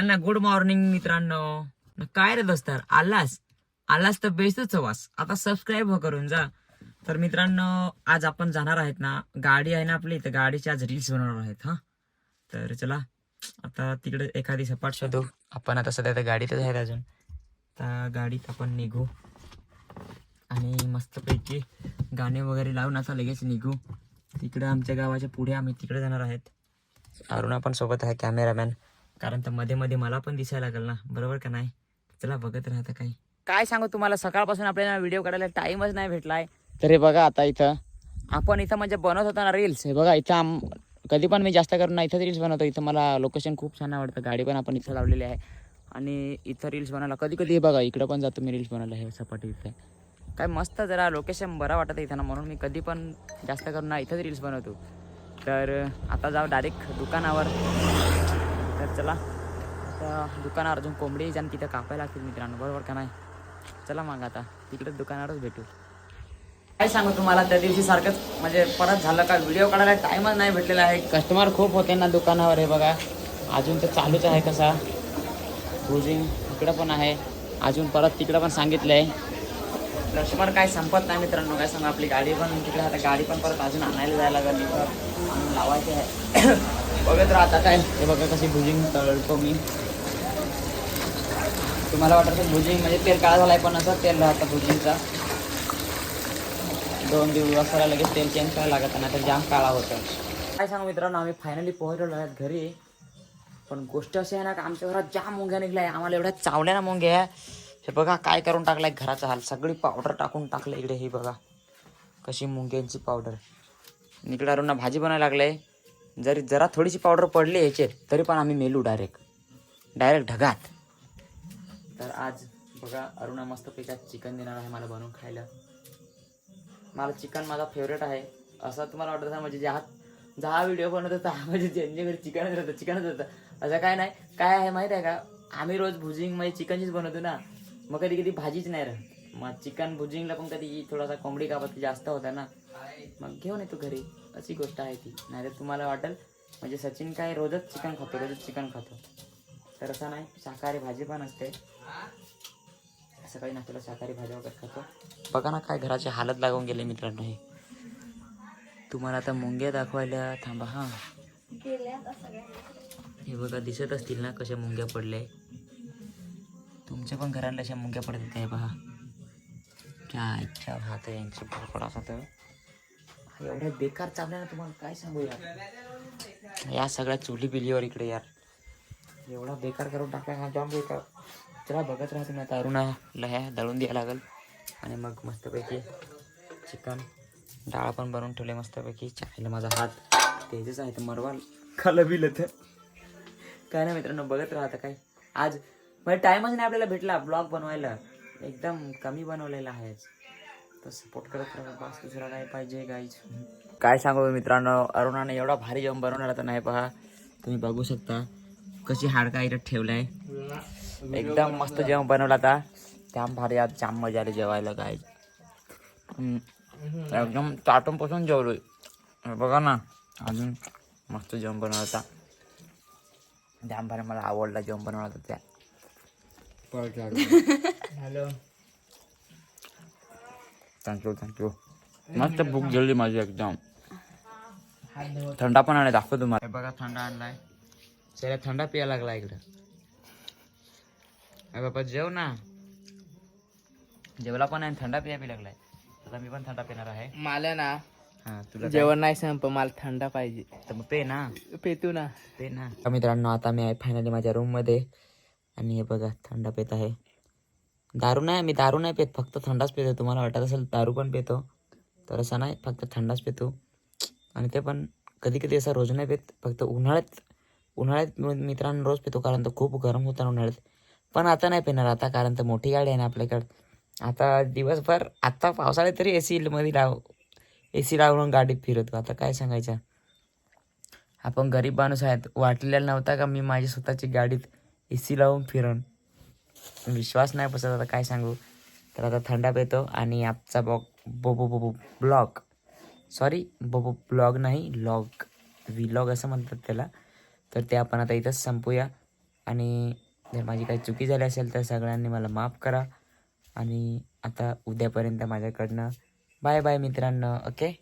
सगळ्यांना good morning मित्रांनो. काय रे दोस्तार? आलास? आलास तर बेसच वास आता सबस्क्राईब हो करून जा. तर मित्रांनो आज आपण जाणार आहेत ना गाडी आहे ना आपली तर गाडीची आज रील्स बनवणार आहेत हा. तर चला आता तिकडे एखादी सपाट शोधू. आपण आता सध्या त्या गाडीतच आहेत अजून. त्या गाडीत आपण निघू. आणि मस्तपैकी गाणे वगैरे लावून आता लगेच निघू. तिकडे आमच्या गावाच्या पुढे आम्ही तिकडे जाणार आहेत. अरुणा पण सोबत आहे कॅमेरामॅन कारण तर मध्ये मध्ये मला पण दिसायला लागेल ना. बरोबर का नाही? चला बघत राहता काही. काय सांगू तुम्हाला? सकाळपासून आपल्याला व्हिडिओ काढायला टाइमच नाही भेटलाय. तर हे बघा आता इथं. आपण इथं म्हणजे बनवत होता ना रील्स हे बघा इथं आम कधी पण मी जास्त करून ना इथंच रील्स बनवतो. इथं मला लोकेशन खूप छान आवडतं. गाडी पण आपण इथं लावलेली आहे. आणि इथं रील्स बनवायला कधी कधी हे बघा इकडं पण जातो मी रील्स बनवायला. हे सपाटी इथे. काय मस्त जरा लोकेशन बरं वाटत इथं ना. म्हणून मी कधी पण जास्त करून ना इथंच रील्स बनवतो. तर आता जाऊ डायरेक्ट दुकानावर. तर चला. आता दुकानावर अजून कोंबडी आणि तिथं कापायला लागतील मित्रांनो. बरोबर का नाही? चला मग आता. तिकडे दुकानावरच भेटू. काय सांगू तुम्हाला त्या दिवशी सारखंच म्हणजे परत झालं का? व्हिडिओ काढायला टाईमच नाही भेटलेला आहे. कस्टमर खूप होते ना दुकानावर हे बघा. अजून तर चालूच आहे कसा. क्रुझिंग इकडं पण आहे. अजून परत तिकडं पण सांगितलं आहे कस्टमर काय संपत नाही मित्रांनो. काय सांगू आपली गाडी पण तिकडे आता गाडी पण परत अजून आणायला जायला लागली. तर लावायची आहे. बघत राहता काय? हे बघा कशी भुजिंग तळतो मी. तुम्हाला वाटत असेल भुजिंग म्हणजे तेल काळा झालाय पण असं तेल राहतं भुजिंगचा. दोन दिवसाला लगेच तेल चेंज करायला लागत नाही तर जाम काळा होतं. काय सांगू मित्रांनो आम्ही फायनली पोहोचलेलो आहेत घरी. पण गोष्ट अशी आहे ना का आमच्या घरात जाम मुंग्या निघल्या. आहे आम्हाला एवढ्या चावल्या ना मुंग्या हे बघा काय करून टाकलाय घराचा हाल. सगळी पावडर टाकून टाकलं इकडे हे बघा. कशी मुंग्यांची पावडर इकडे अरुणा भाजी बनायला लागले जरी जरा थोडीशी पावडर पडली याच्यात तरी पण आम्ही मेलू डायरेक्ट डायरेक्ट ढगात. तर आज बघा अरुणा मस्तपैकी आज चिकन देणार आहे मला बनवून खायला. मला चिकन माझा फेवरेट आहे. असं तुम्हाला वाटत असेल म्हणजे ज्या दहा व्हिडिओ बनवत होता म्हणजे ज्यांच्या घरी चिकनच होतं चिकनच होतं असं काय नाही काय आहे माहीत आहे का? आम्ही रोज भुजिंग म्हणजे चिकनचीच बनवतो ना. मग कधी कधी भाजीच नाही राहत. मग चिकन भुजिंगला पण कधी थोडासा कोंबडी कापत जास्त होता ना. मग घेऊन येतो घरी. अशी गोष्ट आहे ती. नाही तर तुम्हाला वाटेल म्हणजे सचिन काय रोजच चिकन खातो रोजच चिकन खातो. तर असं नाही शाकाहारी भाजी पण असते. सकाळी नाश्त्याला शाकाहारी भाज्या वगैरे खातो. बघा ना काय घराची हालत लागून गेले मित्रांनो हे. तुम्हाला आता मुंग्या दाखवायला थांबा हां. हे बघा दिसत असतील ना कशा मुंग्या पडल्या. तुमच्या पण घरांना अशा मुंग्या पडत आहे पहा काय इच्छा भात यांची भरपड असा तर. एवढ्या बेकार चालल्या ना तुम्हाला काय सांगू यार? या सगळ्या चुली बिलीवर इकडे यार. एवढा बेकार करून टाकला ना जाम बेकार चला बघत राहा तुम्ही आता अरुणाला ह्या दळून द्यायला लागेल. आणि मग मस्तपैकी चिकन डाळ पण बनवून ठेवले मस्तपैकी. चायला माझा हात. तेजच आहे तर मरवाल. खाला बिल तर. काय नाही मित्रांनो बघत राहता काय. आज म्हणजे टाइमच नाही आपल्याला भेटला ब्लॉग बनवायला. एकदम कमी बनवलेला आहे तर सपोर्ट करत राहा बस दुसरा काय पाहिजे गाईच काय सांगू मित्रांनो अरुणाने एवढा भारी जेवण बनवणार तर नाही पहा. तुम्ही बघू शकता कशी हाडका इथं ठेवलाय. एकदम मस्त जेवण बनवला आता. जाम भारी आज जाम मजा आली जेवायला काय एकदम ताटून पासून जेवलोय. हे बघा ना अजून मस्त जेवण बनवता जाम भारी मला आवडला जेवण बनवला त्या. हॅलो थँक्यू थँक्यू मस्त भूक जळली माझी एकदम. थंडा पण आणलाय दाखव तुम्हाला. हे बघा थंडा आणलाय. त्याला थंडा प्यायला लागला इकडं. अरे बाबा जेव ना. जेवला पण आहे थंडा पिया लागलाय. आता मी पण थंडा पिणार आहे. मला ना हा तुला? जेवण नाही संप मला थंडा पाहिजे. तर मग पे ना. पेतू ना. पे ना. मित्रांनो आता मी आहे फायनली माझ्या रूममध्ये. आणि हे बघा थंडा पेत आहे. दारू नाही मी दारू नाही पेत फक्त थंडाच पितो तुम्हाला वाटत असेल दारू पण पितो तर असं नाही फक्त थंडाच पितो. आणि ते पण कधी कधी असं रोज नाही पेत फक्त उन्हाळ्यात उन्हाळ्यात मित्रांनो रोज पितो कारण तर खूप गरम होतं उन्हाळ्यात. पण आता नाही पिणार आता कारण तर मोठी गाडी आहे ना आपल्याकडं. आता दिवसभर आता पावसाळ्यात तरी ए मध्ये लाव ए सी लावून गाडीत फिरतो आता काय सांगायचं? आपण गरीब माणूस आहेत वाटलेला नव्हता का मी माझी स्वतःची गाडीत ए सी लावून फिरण विश्वास नाही बसत आता काय सांगू? तर आता थंडा पेतो आणि आजचा बॉग बो बो बो ब्लॉग. सॉरी बो बो ब्लॉग नाही लॉग. व्हिलॉग असं म्हणतात त्याला. तर ते आपण आता इथंच संपूया. आणि जर माझी काही चुकी झाली असेल तर सगळ्यांनी मला माफ करा. आणि आता उद्यापर्यंत माझ्याकडनं बाय बाय मित्रांनो ओके?